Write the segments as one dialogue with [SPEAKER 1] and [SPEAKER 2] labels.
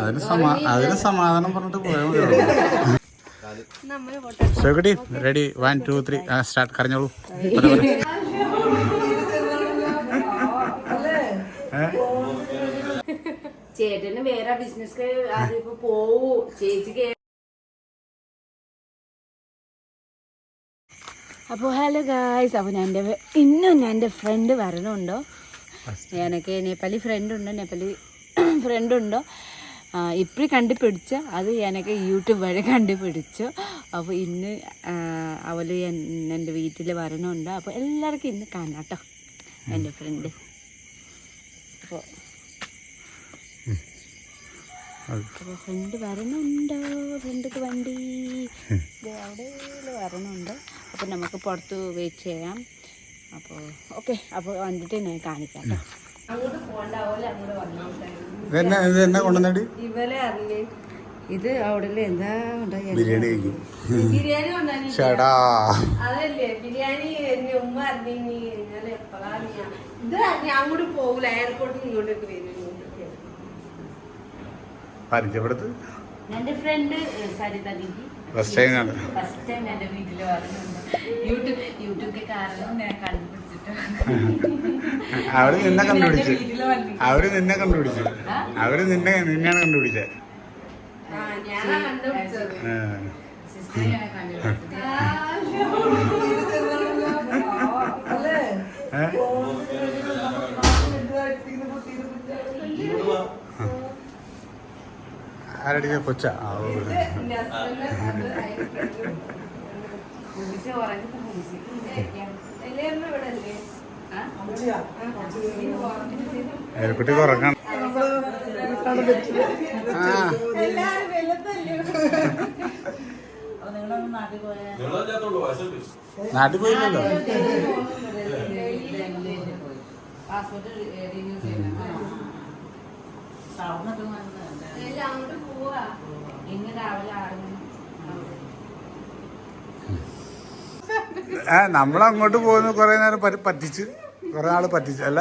[SPEAKER 1] അതിന് സമാ അതിന് സമാധാനം പറഞ്ഞിട്ട് പോയാൽ സോക്കട്ടി ready one two three start കരഞ്ഞോളൂ.
[SPEAKER 2] ചേട്ടന് വേറെ ബിസിനസ് അതിപ്പോ പോവൂ. ചേച്ചിക്ക് അപ്പോൾ ഹലോ ഗായ്സ് അപ്പോൾ ഞാൻ എന്റെ ഇന്നും ഞാൻ എന്റെ ഫ്രണ്ട് വരണുണ്ടോ? എനിക്ക് നേപ്പാലി ഫ്രണ്ട് ഉണ്ട് നേപ്പാളി ഫ്രണ്ട് ഉണ്ടോ? ഇപ്പഴി കണ്ടുപിടിച്ച അത് എനിക്ക് യൂട്യൂബ് വഴി കണ്ടുപിടിച്ചു. അപ്പോൾ ഇന്ന് അവൾ എന്റെ വീട്ടിൽ വരണുണ്ട്. അപ്പോൾ എല്ലാവർക്കും ഇന്ന് കാണാം കേട്ടോ എന്റെ ഫ്രണ്ട് അപ്പോൾ ഫ്രണ്ട് വരണുണ്ടോ? ഫ്രണ്ടിക്ക് വണ്ടി. അവിടെ വരണുണ്ട്. അപ്പോൾ നമുക്ക് പുറത്ത് വെയിറ്റ് ചെയ്യാം. അപ്പോൾ ഓക്കെ അപ്പോൾ വന്നിട്ട് ഞാൻ കാണിക്കാം ഇത് അവിടെ എന്താ
[SPEAKER 1] ബിരിയാണി
[SPEAKER 2] ബിരിയാണി അതല്ലേ ബിരിയാണി ഉമ്മ അറിഞ്ഞി ഇത് അങ്ങോട്ട് പോകൂല എയർപോർട്ടിൽ ഇങ്ങോട്ടേക്ക്
[SPEAKER 1] പരിചയപ്പെടുത്ത്.
[SPEAKER 2] Friend Saritha Didi.
[SPEAKER 1] First time ആണ്.
[SPEAKER 2] ഫസ്റ്റ് ടൈം എന്റെ വീട്ടിൽ വരുന്നുണ്ട് യൂട്യൂബ് യൂട്യൂബ് കാരണം ഞാൻ കണ്ടുപിടിച്ചിട്ട്.
[SPEAKER 1] അവർ നിന്നെ കണ്ടുപിടിച്ചു. അവർ നിന്നെ കണ്ടുപിടിച്ചു. അവർ നിന്നെ നിന്നെയാണ് കണ്ടുപിടിച്ചത്
[SPEAKER 2] ഞാനാ കണ്ടുപിടിച്ചത്.
[SPEAKER 1] ആ.
[SPEAKER 2] സിസ്റ്ററിനെ കണ്ടുപിടിച്ചത്
[SPEAKER 1] ഏ? ആരടിക്ക? കൊച്ച? ആ,
[SPEAKER 2] ഉറങ്ങിട്ട് എല്ലാവരും വെള്ളത്തല്ലേ
[SPEAKER 1] നാട്ടിൽ പോയില്ലല്ലോ.
[SPEAKER 2] പാസ്പോർട്ട് റിന്യൂ ചെയ്യണം ഇന്ന് രാവിലെ ആറ്
[SPEAKER 1] ആ നമ്മളങ്ങോട്ട് പോകുന്ന കുറെ നേരം പറ്റി- പറ്റിച്ച്. കുറെ ആൾ പറ്റിച്ച് അല്ല?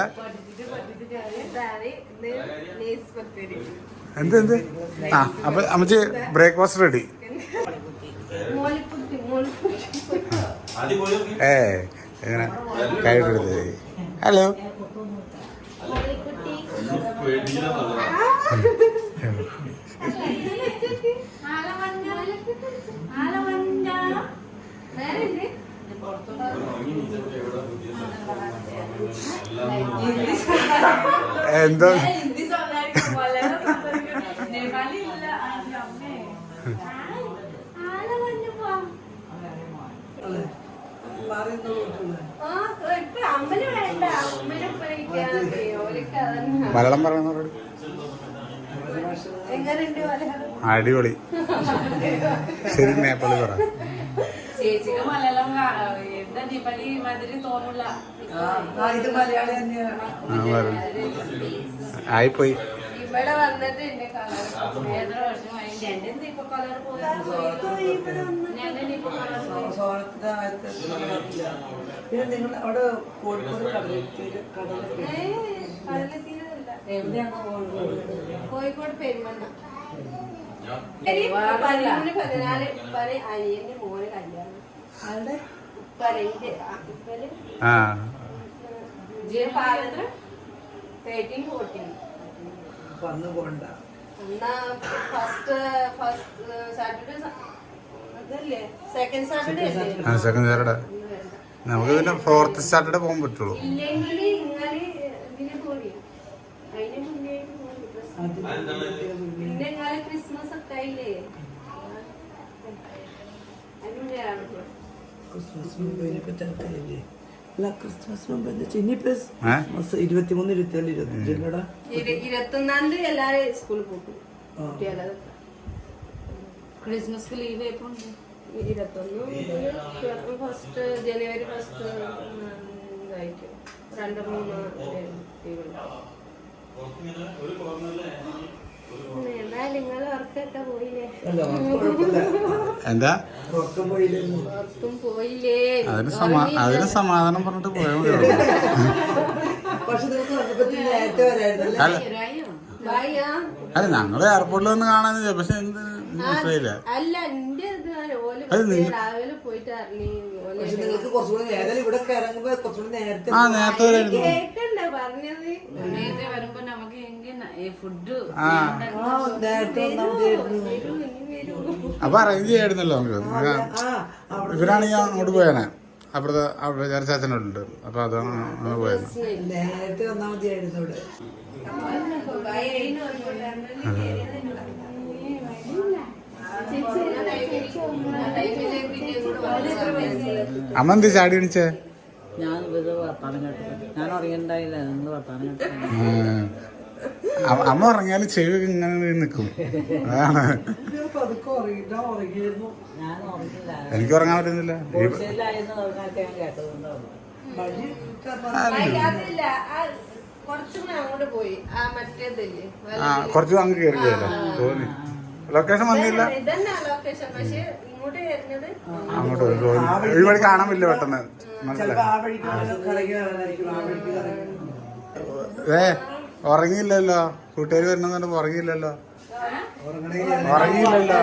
[SPEAKER 1] എന്ത് എന്ത്? ആ അപ്പൊ അമ്മച്ചി ബ്രേക്ക്ഫാസ്റ്റ് റെഡി. ഏ എങ്ങനെ കൈയെടുത്തത് ഹലോ?
[SPEAKER 2] ആലവണ്ട ആലമഞ്ഞ വേറെ
[SPEAKER 1] എന്തോ?
[SPEAKER 2] മലയാളം സംസാരിക്കും. നേപ്പാളി ഇല്ല അതിന്റെ അമ്മേ? ആലമഞ്ഞ പോ ആ ഇപ്പൊ വേണ്ട അമ്മനെ പഠിക്കാതെ ഓലിക്ക് അതന്നെ
[SPEAKER 1] മലയാളം പറയുന്നവരോട്
[SPEAKER 2] എങ്ങനെയുണ്ട് മലയാളം?
[SPEAKER 1] അടിപൊളി. ശരി നേപ്പാളി പറ.
[SPEAKER 2] ചേച്ചിക്ക് മലയാളം എന്താ നേപ്പാളി മാതിരി തോന്നില്ല
[SPEAKER 3] ഇത് മലയാളി തന്നെയാണ്.
[SPEAKER 1] ആയിപ്പോയി.
[SPEAKER 2] ഇവിടെ വന്നിട്ട് എന്റെ കളർ എത്ര വർഷമായി എന്റെ എന്ത് ഇപ്പൊ കളർ പോയി.
[SPEAKER 3] പിന്നെ നിങ്ങൾ അവിടെ കോഴിക്കോട് കടലത്തീര് കടലൊക്കെ എവിടെയാണ് പോകുന്നത്
[SPEAKER 2] കോഴിക്കോട് പെരുമണ്ണ പതിനാല് ഉപ്പാന് അനിയന്റെ മോന്
[SPEAKER 1] ആ
[SPEAKER 3] വന്നു പോണ്ട.
[SPEAKER 2] സെക്കൻഡ് സാറ്റർഡേ അല്ലേ?
[SPEAKER 1] സെക്കൻഡ് സാറ്റർഡേ നമുക്ക് പിന്നെ ഫോർത്ത് സാറ്റർഡേ പോകാൻ പറ്റുള്ളൂ.
[SPEAKER 2] ക്രിസ്മസ് ഒക്കെ ആയില്ലേ? അതിന്
[SPEAKER 3] ക്രിസ്മസ് മുമ്പ് ഇനിയിപ്പോ തിരക്കില്ലേ അല്ല ക്രിസ്മസ് മുമ്പ് എന്താ വെച്ചാൽ ഇനിയിപ്പോ
[SPEAKER 1] ഏ?
[SPEAKER 3] മാസം ഇരുപത്തിമൂന്ന് ഇരുപത്തിനാല് ഇരുപത്തഞ്ച് അല്ലടാ.
[SPEAKER 2] ഇരു- ഇരുപത്തൊന്നാം തീയതി എല്ലാരും സ്കൂളിൽ പോകും. ക്രിസ്മസ് ലീവ് ഇരുപത്തൊന്ന് ഫസ്റ്റ് ജനുവരി ഫസ്റ്റ് ഇതായിരിക്കും രണ്ട് മൂന്ന് ലീവ്
[SPEAKER 1] എന്താ? അതിന് സമാ അതിന് സമാധാനം പറഞ്ഞിട്ട് പോയാൽ മതി അല്ല. അല്ല ഞങ്ങൾ എയർപോർട്ടിൽ വന്ന് കാണാൻ പക്ഷെ എന്ത് മനസ്സിലായില്ല
[SPEAKER 4] അല്ല എന്റെ രാവിലെ പോയിട്ട്
[SPEAKER 3] നിങ്ങൾക്ക് കുറച്ചുകൂടി നേരത്തെ ഇവിടെ ഇറങ്ങുമ്പോ കുറച്ചുകൂടി നേരത്തെ
[SPEAKER 1] ആ നേരത്തെ വരായിരുന്നു.
[SPEAKER 4] കേക്കണ്ട പറഞ്ഞത്.
[SPEAKER 2] നേരത്തെ വരുമ്പോ നമുക്ക് ഫുഡ്
[SPEAKER 1] അപ്പൊ അറേഞ്ച് ചെയ്യായിരുന്നല്ലോ നമുക്ക്. ഇവരാണെങ്കിൽ അങ്ങോട്ട് പോയാനെ. അപ്പുറത്തെ അവിടെ ചാച്ചനോടുണ്ട് അപ്പൊ അതാണ് പോയത്
[SPEAKER 3] നേരത്തെ വന്നാൽ മതിയായിരുന്നു ഇവിടെ
[SPEAKER 1] അമ്മ എന്ത് ചാടി വിളിച്ചേ
[SPEAKER 5] ഞാൻ ഇത് വർത്താനം കേട്ടത് ഞാൻ ഉറങ്ങിണ്ടായില്ല നിങ്ങൾ വർത്താനം കേട്ടത്
[SPEAKER 1] അമ്മ ഉറങ്ങിയാലും ചെവി ഇങ്ങനെ നിൽക്കും അതാണ്. എനിക്ക് ഉറങ്ങാൻ പറ്റുന്നില്ല. ഈ-
[SPEAKER 4] ആ അങ്ങോട്ട് പോയി. ആ മറ്റേതില്ലേ
[SPEAKER 1] ആ കുറച്ച് അങ്ങ് കേറി പോയല്ലോ തോന്നി. ലൊക്കേഷൻ വന്നില്ല. അങ്ങോട്ട് ഈ വഴി കാണാമില്ല പെട്ടെന്ന്. മനസ്സിലായി? ഏ ഉറങ്ങിയില്ലല്ലോ? കൂട്ടുകാർ വരുന്ന ഉറങ്ങിയില്ലല്ലോ? ഉറങ്ങിയില്ലല്ലോ?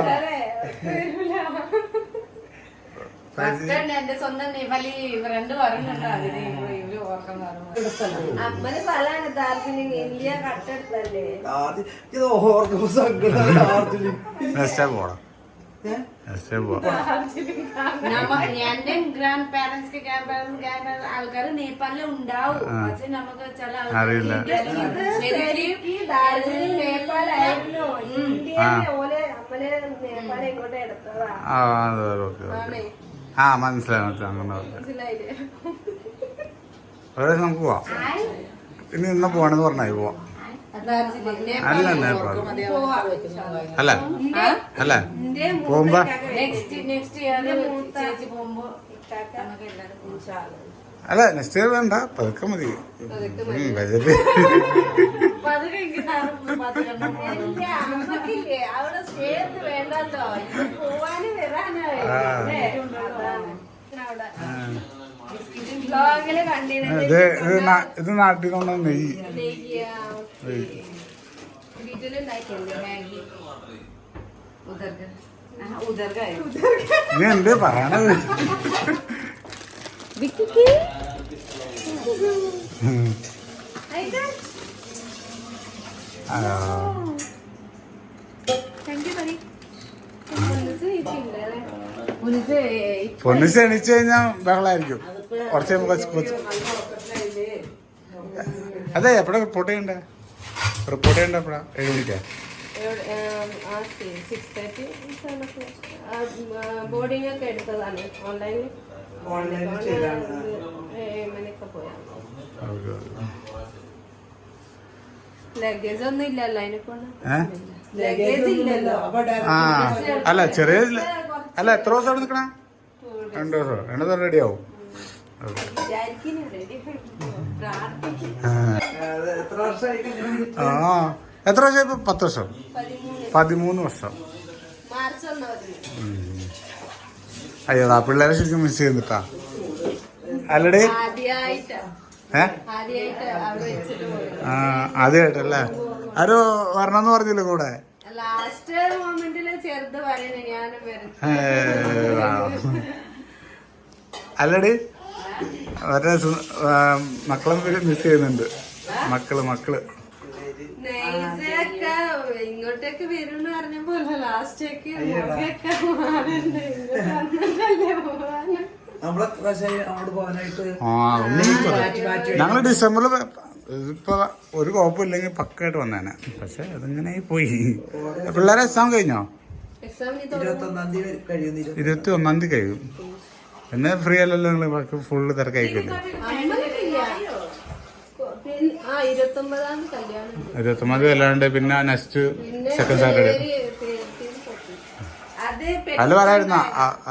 [SPEAKER 2] സ്വന്തം ഫ്രണ്ട് പറയുന്നുണ്ട് എന്റെ grandparents grandparents grandparents ആൾക്കാർ നേപ്പാളിൽ ഉണ്ടാവും. പക്ഷെ നമുക്ക് ചില
[SPEAKER 1] അറിയില്ല.
[SPEAKER 4] നേപ്പാളായിരുന്നു. ഓലെ
[SPEAKER 1] ആ മനസ്സിലായി
[SPEAKER 4] മനസ്സിലായില്ലേ
[SPEAKER 1] നമുക്ക് പോവാം. ഇനി ഇന്ന് പോവാണെന്ന് പറഞ്ഞാൽ പോവാം. അല്ല അല്ല അല്ല. പോകുമ്പോ? അല്ല നെക്സ്റ്റ് ഇയർ വേണ്ട. പതുക്കെ മതി. ബജറ്റ്
[SPEAKER 4] അവിടെ സ്റ്റേന്ന് ഇത്
[SPEAKER 1] ഇത് ഇത് നാട്ടിൽ കൊണ്ട് നെയ്യ്. നെയ്യ്
[SPEAKER 4] വീട്ടിലുണ്ടാക്കിയല്ലേ
[SPEAKER 2] മാഗി? ഉദർഗ ഉദർഗായി?
[SPEAKER 1] നീ എന്ത് പറയണത്? ഉം. ആ, പൊന്നിച്ച് എണീച്ച് കഴിഞ്ഞാൽ ബഹളായിരിക്കും. കുറച്ച് നമുക്ക് അതെ എപ്പോഴാ റിപ്പോർട്ട് ചെയ്യണ്ടേ? റിപ്പോർട്ട് ചെയ്യണ്ട എപ്പോഴാ? ഏഴ് മണിക്കാ?
[SPEAKER 4] ബോർഡിംഗ് ഒക്കെ എടുത്തതാണ്. ഓൺലൈനിൽ. ലഗേജ് ഒന്നും ഇല്ലല്ലോ അതിനെ കൊണ്ട്
[SPEAKER 1] ആ അല്ല ചെറിയ അല്ല എത്ര ദിവസം അവിടെ നിൽക്കണേ രണ്ട് ദിവസം. രണ്ട് ദിവസം റെഡി ആവും. ആ.
[SPEAKER 3] എത്ര
[SPEAKER 1] വർഷം ഇപ്പൊ? പത്ത് വർഷം
[SPEAKER 4] പതിമൂന്ന്.
[SPEAKER 1] വർഷം.
[SPEAKER 4] അയ്യോ ആ
[SPEAKER 1] അയ്യോടാ പിള്ളേരെ ശരിക്കും മിസ് ചെയ്യുന്നിട്ടാ. അല്ലടേ. ഏ? ആദ്യമായിട്ടല്ലേ ആരോ വരണമെന്ന് പറഞ്ഞില്ല കൂടെ?
[SPEAKER 4] ലാസ്റ്റ് മൊമെന്റിൽ ചെറുത്
[SPEAKER 1] അല്ലടി ആ, മക്കളെ മിസ് ചെയ്യുന്നുണ്ട്. മക്കൾ
[SPEAKER 4] മക്കൾ. ഇങ്ങോട്ടേക്ക് വരും പറഞ്ഞപ്പോ ലാസ്റ്റേക്ക്
[SPEAKER 1] ഞങ്ങൾ ഡിസംബറിൽ ഇപ്പൊ ഒരു കുഴപ്പമില്ലെങ്കിൽ പക്കായിട്ട് വന്നേനെ. പക്ഷെ അതിങ്ങനെ പോയി. പിള്ളേരെ എക്സാം കഴിഞ്ഞോ?
[SPEAKER 3] ഇരുപത്തി ഒന്നാം തീയതി
[SPEAKER 1] കഴിയും എന്നെ ഫ്രീ അല്ലല്ലോ നിങ്ങൾ ബാക്കി ഫുള്ള് തിരക്കായിക്കില്ലേ
[SPEAKER 4] ആ ഇരുപത്തൊമ്പതാം
[SPEAKER 1] അല്ലാണ്ട് പിന്നെ നെക്സ്റ്റ് സെക്കൻഡ് സാറ്റർഡേ അല്ല പറയായിരുന്ന?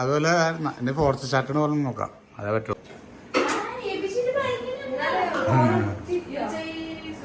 [SPEAKER 1] അതുപോലെ ആയിരുന്ന? എന്റെ ഫോർത്ത് സാറ്റർഡേ പറഞ്ഞു നോക്കാം. അതേ പറ്റൂ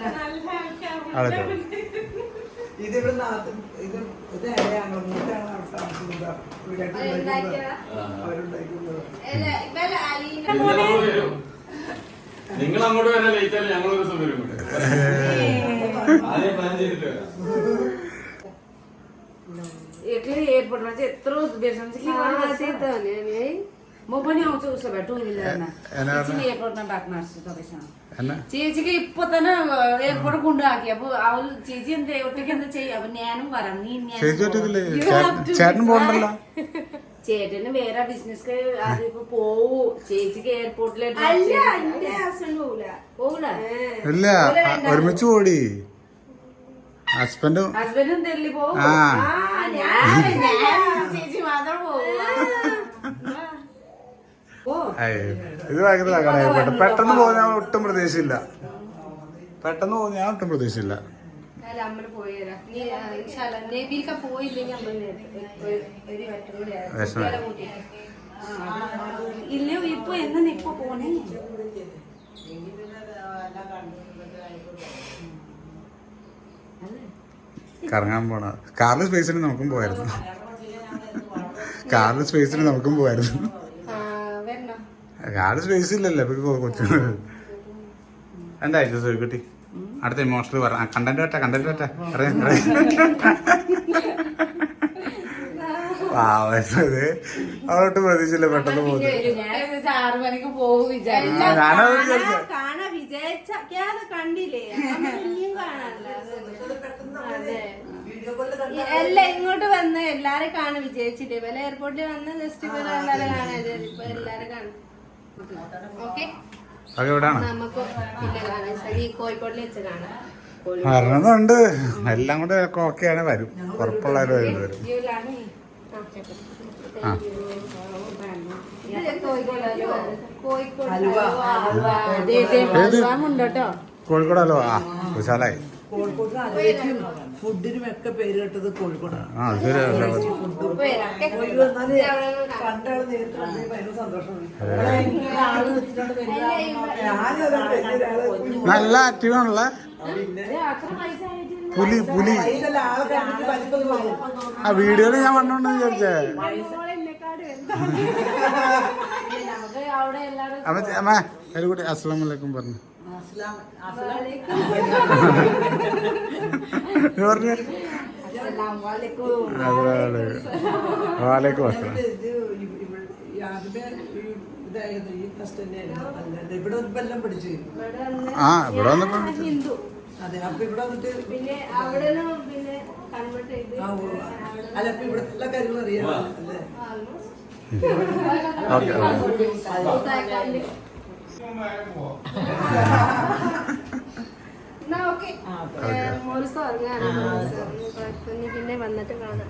[SPEAKER 1] ഓ അവിടെ
[SPEAKER 3] ഇത് ഇവിടെ നാട്ടിൽ ഇത് ഇത് ഞങ്ങൾ മൂത്താണ് അവിടെ താമസിക്കുന്നത് വീടായിട്ട്
[SPEAKER 4] ഉണ്ടാക്കിയതാ?
[SPEAKER 3] അവരുണ്ടാക്കുന്നത്
[SPEAKER 4] അല്ല, ഇവലെ അലീന
[SPEAKER 6] നിങ്ങൾ അങ്ങോട്ട് വരാൻ ലേറ്റ് ആയാലും ഞങ്ങൾ ഒരു ദിവസം വരും ഇങ്ങോട്ട്. ആദ്യം പ്ലാൻ ചെയ്തിട്ട് വരാം
[SPEAKER 2] एक्लै एयरपोर्टमा चाहिँ यत्रो बेरसम्म चाहिँ के गर्नु
[SPEAKER 4] त्यही त भने नि है
[SPEAKER 2] म पनि आउँछु उसो भए टु व्हिलरमा
[SPEAKER 1] എന്നാ
[SPEAKER 2] एकछिन एयरपोर्टमा बात मार्छु तपाईँसँग
[SPEAKER 1] എന്നാ
[SPEAKER 2] ചേച്ചിക്ക് ഇപ്പൊ തന്നെ എയർപോർട്ട് കൊണ്ടാക്കി അപ്പൊ അവൾ ചേച്ചി എന്താ ഒറ്റയ്ക്ക് എന്താ ചെയ്യും? അപ്പൊ ഞാനും വരാം നീ
[SPEAKER 1] ചേട്ടൻ പോകണ്ടല്ലോ
[SPEAKER 2] ചേട്ടന് വേറെ ബിസിനസ് അതിപ്പോ പോവൂ. ചേച്ചിക്ക് എയർപോർട്ടിലേക്ക്
[SPEAKER 1] ഇല്ല ഒരുമിച്ച് പോടി. ഹസ്ബൻഡ്
[SPEAKER 2] ഹസ്ബൻഡും ഡൽഹി പോവും? ചേച്ചി മാത്രം പോവും.
[SPEAKER 1] ഇത് ഭയങ്കര കടയപ്പെട്ടു പെട്ടെന്ന് പോകുന്ന ഞാൻ ഒട്ടും പ്രതീക്ഷയില്ല പെട്ടെന്ന് പോകുന്ന ഞാൻ ഒട്ടും പ്രതീക്ഷയില്ല
[SPEAKER 2] ഇപ്പൊ എന്നാ ഇപ്പൊ പോണേ?
[SPEAKER 1] കറങ്ങാൻ പോണ. കാറിൽ സ്പേസിന് നമുക്കും പോയായിരുന്നു. കാറിൽ സ്പേസിന് നമുക്കും പോയായിരുന്നു.
[SPEAKER 4] ആ, വരണോ
[SPEAKER 1] കാറിൽ സ്പേസ് ഇല്ലല്ലോ ഇപ്പൊ കൊച്ചു എന്തായിരുന്നു സോയിക്കുട്ടി അടുത്ത ഇമോഷണൽ പറ. കണ്ടന്റ് പറ്റ കണ്ടന്റ് പറ്റ പാവത് അവളൊട്ട് പ്രതീക്ഷിച്ചില്ല പെട്ടെന്ന് പോകുന്നു.
[SPEAKER 4] എല്ലാം അല്ല ഇങ്ങോട്ട് വന്ന് എല്ലാരും കാണാൻ വിചാരിച്ചില്ലേ? വല്ല എയർപോർട്ടിൽ വന്ന് ജസ്റ്റ് ഇപ്പൊ എല്ലാരെ കാണാൻ ഇപ്പൊ എല്ലാരും കാണും. ഓക്കെ.
[SPEAKER 1] എല്ലാം കൂടെ ഓക്കെയാണ്. വരും. ഉറപ്പുള്ളവര് വരും.
[SPEAKER 4] ആ, ചേട്ടാ.
[SPEAKER 1] ആ.
[SPEAKER 4] ഇത് കോഴിക്കോട്
[SPEAKER 1] അലുവ. ആ വിശാലായി.
[SPEAKER 3] ഫുഡിനും ഒക്കെ പേര് കേട്ടത് കോഴിക്കോടാണ്
[SPEAKER 1] ആ അത് ശരി
[SPEAKER 4] ഉപ്പ് വരാം. ഒക്കെ
[SPEAKER 3] പോയി വന്നാൽ
[SPEAKER 4] ഇത് അവിടെ നിന്ന് കാണാം.
[SPEAKER 3] കണ്ടാൾ നേരിട്ട് കണ്ടേ ഭയങ്കര സന്തോഷമാണ് ഇവിടെ ആൾ വെച്ചിട്ടാണ് വലിയൊരാൾ
[SPEAKER 1] നല്ല ആക്റ്റീവ് ആണല്ലേ. പുലി പുലി.
[SPEAKER 3] ആളെ കണ്ടിട്ട് വലിപ്പം തോന്നും.
[SPEAKER 1] ആ വീഡിയോയിൽ ഞാൻ കണ്ടോണ്ടെന്ന് വിചാരിച്ചേ. അമ്മ അമ്മ ഒരു അസ്സലാമലൈക്കും പറഞ്ഞു. വാലേക്കും
[SPEAKER 3] പഠിച്ചു
[SPEAKER 1] ആ ഇവിടെ വന്നപ്പോ
[SPEAKER 4] ഹിന്ദു.
[SPEAKER 3] അതെ അപ്പൊ ഇവിടെ വന്നിട്ട്
[SPEAKER 4] പിന്നെ അവിടെ പിന്നെ കൺവേർട്ട് ചെയ്ത്
[SPEAKER 3] അല്ല അപ്പൊ ഇവിടെ എല്ലാ കാര്യങ്ങളും അറിയാം. അല്ലേ?
[SPEAKER 1] ഓക്കെ
[SPEAKER 4] പിന്നെ വന്നിട്ട് കാണാം.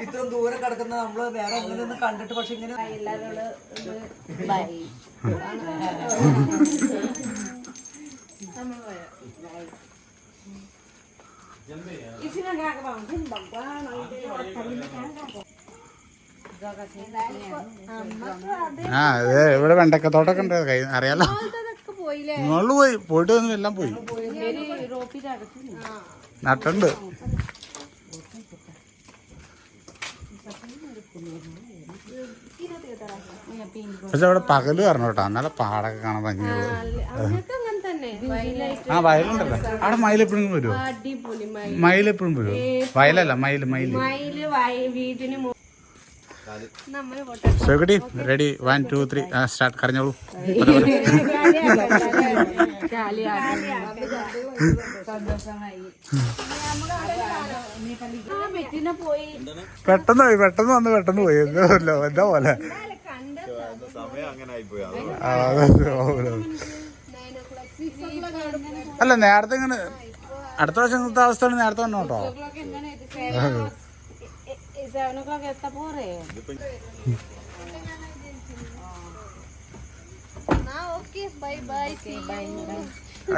[SPEAKER 3] ഇത്രയും ദൂരെ കിടക്കുന്ന നമ്മൾ വേറെ എങ്ങനെയൊന്നും കണ്ടിട്ട് പക്ഷെ ഇങ്ങനെ
[SPEAKER 1] ആ അതെ ഇവിടെ വെണ്ടക്കത്തോട്ടൊക്കെ ഉണ്ട്. കൈ അറിയാലോ. നിങ്ങൾ പോയി. പോയിട്ട് വന്നു എല്ലാം പോയി. നട്ടുണ്ട്. പക്ഷെ അവിടെ പകൽ വരണം കേട്ടോ. എന്നാലും പാടൊക്കെ കാണാൻ ഭംഗിയുള്ളൂ
[SPEAKER 4] അങ്ങനെ
[SPEAKER 1] ആ വയലുണ്ടല്ലോ. അവിടെ മയിൽ എപ്പോഴും വരുമോ എപ്പോഴും വരുമോ വയലല്ല മയിൽ മയിൽ. സോക്കട്ടി ready one two three start കരഞ്ഞോളൂ.
[SPEAKER 2] പോയി
[SPEAKER 1] പെട്ടെന്ന് പോയി പെട്ടെന്ന് വന്ന് പെട്ടെന്ന് പോയി. എന്തോ പോലെ? സമയം അതെ, ഓ, അല്ല നേരത്തെ ഇങ്ങനെ അടുത്ത പ്രാവശ്യം ഇങ്ങനത്തെ അവസ്ഥ നേരത്തെ വന്നു കേട്ടോ.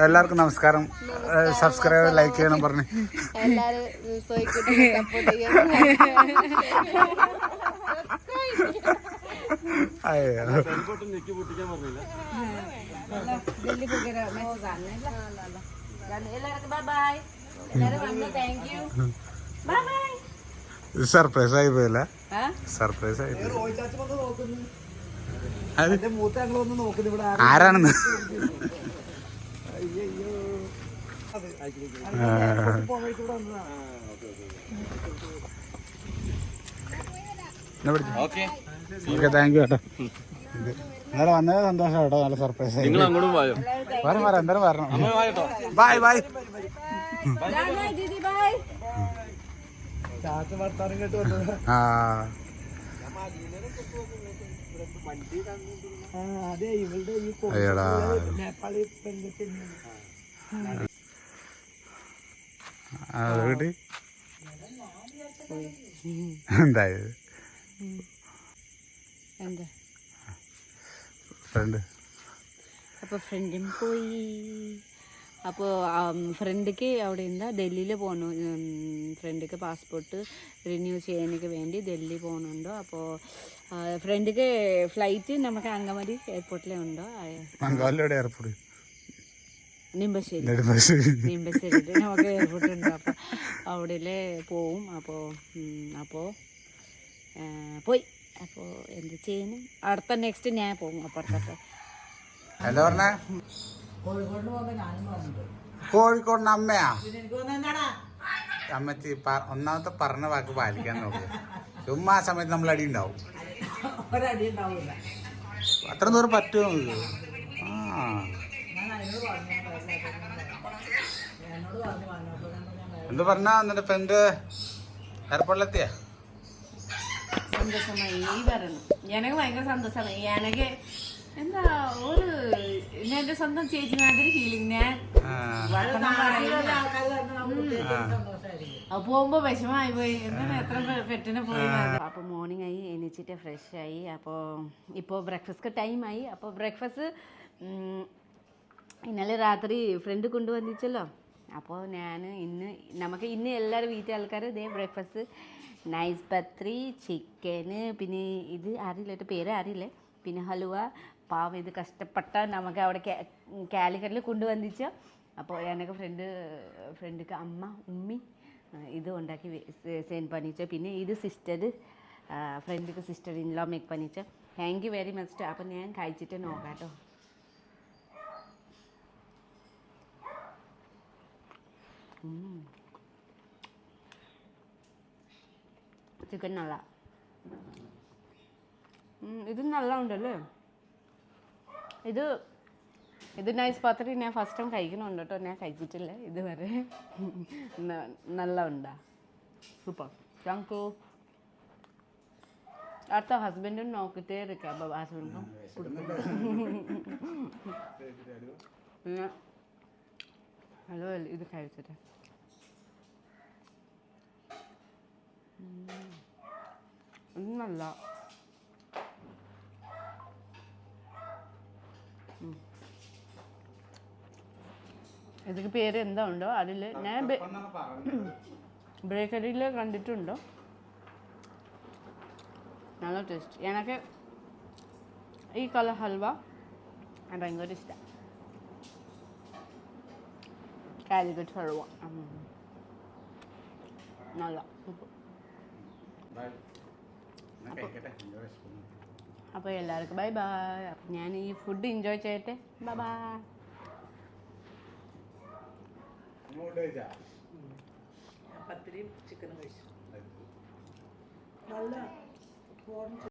[SPEAKER 1] എല്ലാവർക്കും നമസ്കാരം. സബ്സ്ക്രൈബ് ലൈക്ക് ചെയ്യണം പറഞ്ഞു
[SPEAKER 4] സോയിക്കുട്ടി സപ്പോർട്ട് ചെയ്യാൻ
[SPEAKER 1] അയ്യോ
[SPEAKER 6] നെക്കി പൊട്ടിക്കാൻ പറഞ്ഞില്ല
[SPEAKER 2] ഡൽഹി പോയി മെസ്സേജ് ആണ് എല്ലാവർക്കും ബൈ ബൈ എല്ലാവരും വന്നു thank you bye bye
[SPEAKER 1] surprise ആയി പോയല്ലേ? സർപ്രൈസ് ആയി ആരാണെന്ന്?
[SPEAKER 6] ഓക്കെ.
[SPEAKER 1] ഓക്കെ താങ്ക് യു കേട്ടോ ഇത് ഇന്നലെ വന്നത് സന്തോഷം കേട്ടോ നല്ല സർപ്രൈസ് ആയി.
[SPEAKER 6] നിങ്ങൾ അങ്ങോട്ടും പോയോ
[SPEAKER 1] വരണം വരാം എന്തായാലും വരണം. ബൈ ബൈ ആ. അയ്യടാ. അത് കിട്ടി. എന്തായത്?
[SPEAKER 2] എന്താ
[SPEAKER 1] ഫ്രണ്ട്
[SPEAKER 2] അപ്പോൾ ഫ്രണ്ടും പോയി. അപ്പോൾ ഫ്രണ്ടിക്ക് അവിടെ എന്താ? ഡൽഹിയിൽ പോകണു ഫ്രണ്ടിക്ക് പാസ്പോർട്ട് റിന്യൂ ചെയ്യാനൊക്കെ വേണ്ടി ഡൽഹി പോകുന്നുണ്ടോ അപ്പോൾ ഫ്രണ്ടിക്ക് ഫ്ലൈറ്റ് നമുക്ക് അങ്കമാലി എയർപോർട്ടിലേ ഉണ്ടോ?
[SPEAKER 1] എയർപോർട്ട്
[SPEAKER 2] നിമ്പശ്ശേരി
[SPEAKER 1] നെടുമ്പാശ്ശേരി
[SPEAKER 2] നിമ്പശ്ശേരി നമുക്ക് എയർപോർട്ട് ഉണ്ട്. അപ്പോൾ അവിടെ പോവും. അപ്പോൾ അപ്പോൾ പോയി. അപ്പോൾ എന്ത് ചെയ്യുന്നു? അടുത്ത നെക്സ്റ്റ് ഞാൻ പോകും അപ്പുറത്തൊക്കെ.
[SPEAKER 1] എന്താ പറഞ്ഞ?
[SPEAKER 3] കോഴിക്കോടിന്
[SPEAKER 1] അമ്മയാ?
[SPEAKER 3] എനിക്ക് തോന്നുന്നത് എന്താടാ?
[SPEAKER 1] അമ്മച്ചി ഒന്നാമത്തെ പറഞ്ഞ വാക്ക് പാലിക്കാൻ നോക്കുക ചുമ്മാ ആ സമയത്ത് നമ്മൾ അടി ഉണ്ടാവും. അത്ര ദൂരം പറ്റുമോ നമുക്ക് ആ.
[SPEAKER 3] പറഞ്ഞു
[SPEAKER 1] എന്ത് പറഞ്ഞാ? എന്നിട്ട് ഫ്രണ്ട് എയർപോർട്ടിലെത്തിയ?
[SPEAKER 2] സന്തോഷമായി. വരണം എനിക്ക് ഭയങ്കര സന്തോഷമായി. എനിക്ക് എന്താ ഒരു എന്റെ സ്വന്തം ചേച്ചി മാതിരി ഫീലിംഗ് ഞാൻ അപ്പൊ പോകുമ്പോ വിഷമായി പോയി എന്താണ് എത്ര പെട്ടിനെ പോയി അപ്പോൾ മോർണിംഗ് ആയി എണീച്ചിട്ട് ഫ്രഷ് ആയി. അപ്പോൾ ഇപ്പോൾ ബ്രേക്ക്ഫാസ്റ്റ് ടൈമായി അപ്പോൾ ബ്രേക്ക്ഫാസ്റ്റ് ഇന്നലെ രാത്രി ഫ്രണ്ട് കൊണ്ടുവന്നിച്ചല്ലോ അപ്പോൾ ഞാൻ ഇന്ന് നമുക്ക് ഇന്ന് എല്ലാവരും വീട്ടിലെ ആൾക്കാർ ഇതേ ബ്രേക്ക്ഫാസ്റ്റ് നൈസ് പത്രി ചിക്കന് പിന്നെ ഇത് അറിയില്ല എന്റെ പേര് അറിയില്ല. പിന്നെ ഹലുവ പാവം ഇത് കഷ്ടപ്പെട്ട നമുക്ക് അവിടെ കാലിക്കറ്റിൽ കൊണ്ടുവന്നിച്ച അപ്പോൾ ഞാനൊക്കെ ഫ്രണ്ട് ഫ്രണ്ടിക്ക് അമ്മ ഉമ്മി ഇത് ഉണ്ടാക്കി സെൻഡ് പണിച്ച പിന്നെ ഇത് സിസ്റ്റർ ഫ്രണ്ടിക്ക് സിസ്റ്റർ ഇൻലോ മേക്ക് പണിച്ച താങ്ക് യു വെരി മച്ച് അപ്പോൾ ഞാൻ കഴിച്ചിട്ട് നോക്കാം കേട്ടോ ചിക്കൻ നല്ല. ഇത് നല്ല ഉണ്ടല്ലേ ഇത് ഇത് നൈസ് പത്രി ഞാൻ ഫസ്റ്റ് ടൈം കഴിക്കുന്നുണ്ട് കേട്ടോ. ഞാൻ കഴിച്ചിട്ടില്ല ഇതുവരെ. നല്ല ഉണ്ടാ സൂപ്പർ താങ്ക് യു അടുത്ത ഹസ്ബൻഡും നോക്കിട്ടേ ഇരിക്കാം. ഹസ്ബൻഡും പിന്നെ ഹലോ ഇത് കഴിച്ചിട്ട്. ഒന്നല്ല. ഇത് നല്ല ഇതിക്ക് പേര് എന്താ ഉണ്ടോ? അതിൽ ഞാൻ ബേക്കറിയിൽ കണ്ടിട്ടുണ്ടോ? നല്ല ടേസ്റ്റ്. എനിക്ക് ഈ കളർ ഹൽവ ഭയങ്കര ഇഷ്ടം. കാലിക്കറ്റ് ഹൽവ നല്ല അപ്പോൾ എല്ലാവർക്കും ബൈ ബൈ അപ്പം ഞാൻ ഈ ഫുഡ് എൻജോയ് ചെയ്യട്ടെ ബൈ ബൈ
[SPEAKER 3] പത്തിരിയും ചിക്കനും കഴിച്ചു നല്ല